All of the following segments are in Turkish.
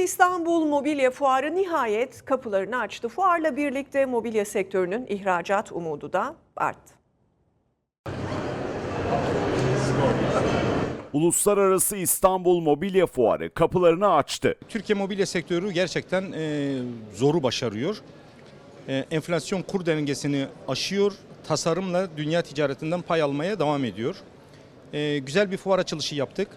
İstanbul Mobilya Fuarı nihayet kapılarını açtı. Fuarla birlikte mobilya sektörünün ihracat umudu da arttı. Uluslararası İstanbul Mobilya Fuarı kapılarını açtı. Türkiye mobilya sektörü gerçekten e, zoru başarıyor. E, enflasyon kur dengesini aşıyor. Tasarımla dünya ticaretinden pay almaya devam ediyor. E, güzel bir fuar açılışı yaptık.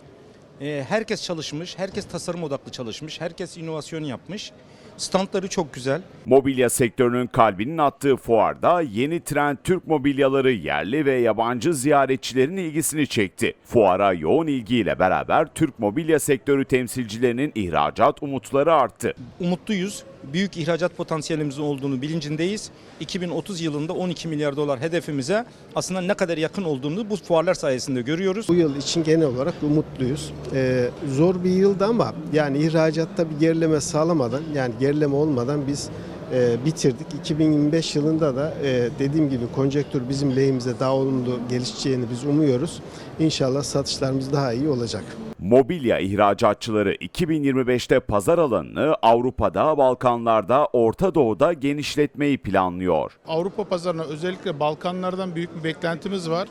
E, herkes çalışmış, herkes tasarım odaklı çalışmış, herkes inovasyon yapmış. Standları çok güzel. Mobilya sektörünün kalbinin attığı fuarda yeni trend Türk mobilyaları yerli ve yabancı ziyaretçilerin ilgisini çekti. Fuara yoğun ilgiyle beraber Türk mobilya sektörü temsilcilerinin ihracat umutları arttı. Umutluyuz. Büyük ihracat potansiyelimizin olduğunu bilincindeyiz. 2030 yılında 12 milyar dolar hedefimize aslında ne kadar yakın olduğunu bu fuarlar sayesinde görüyoruz. Bu yıl için genel olarak umutluyuz. Ee, zor bir yıldı ama yani ihracatta bir gerileme sağlamadan yani gerileme olmadan biz e, bitirdik. 2025 yılında da e, dediğim gibi konjektür bizim lehimize daha olumlu gelişeceğini biz umuyoruz. İnşallah satışlarımız daha iyi olacak. Mobilya ihracatçıları 2025'te pazar alanını Avrupa'da, Balkanlarda, Orta Doğu'da genişletmeyi planlıyor. Avrupa pazarına özellikle Balkanlardan büyük bir beklentimiz var.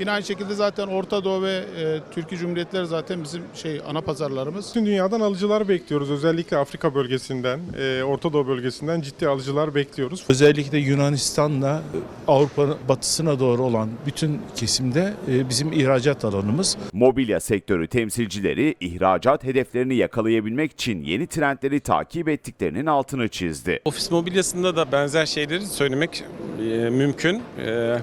Yine aynı şekilde zaten Orta Doğu ve e, Türkiye Cumhuriyetleri zaten bizim şey ana pazarlarımız. Bütün dünyadan alıcılar bekliyoruz. Özellikle Afrika bölgesinden, e, Orta Doğu bölgesinden ciddi alıcılar bekliyoruz. Özellikle Yunanistan'la Avrupa'nın batısına doğru olan bütün kesimde e, bizim ihracat alanımız. Mobilya sektörü temsilcileri ihracat hedeflerini yakalayabilmek için yeni trendleri takip ettiklerinin altını çizdi. Ofis mobilyasında da benzer şeyleri söylemek e, mümkün. E,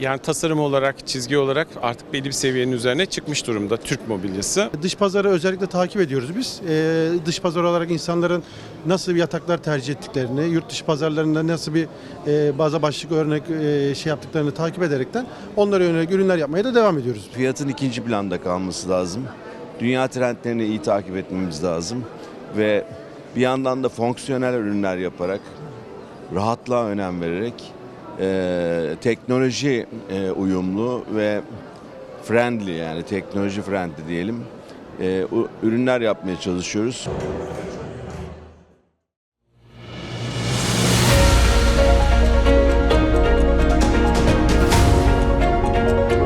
yani tasarım olarak, çizgi olarak artık belli bir seviyenin üzerine çıkmış durumda Türk mobilyası. Dış pazarı özellikle takip ediyoruz biz. Ee, dış pazar olarak insanların nasıl yataklar tercih ettiklerini, yurt dışı pazarlarında nasıl bir e, baza başlık örnek e, şey yaptıklarını takip ederekten onlara yönelik ürünler yapmaya da devam ediyoruz. Fiyatın ikinci planda kalması lazım. Dünya trendlerini iyi takip etmemiz lazım. Ve bir yandan da fonksiyonel ürünler yaparak, rahatlığa önem vererek, e, teknoloji e, uyumlu ve friendly yani teknoloji friendly diyelim e, ürünler yapmaya çalışıyoruz.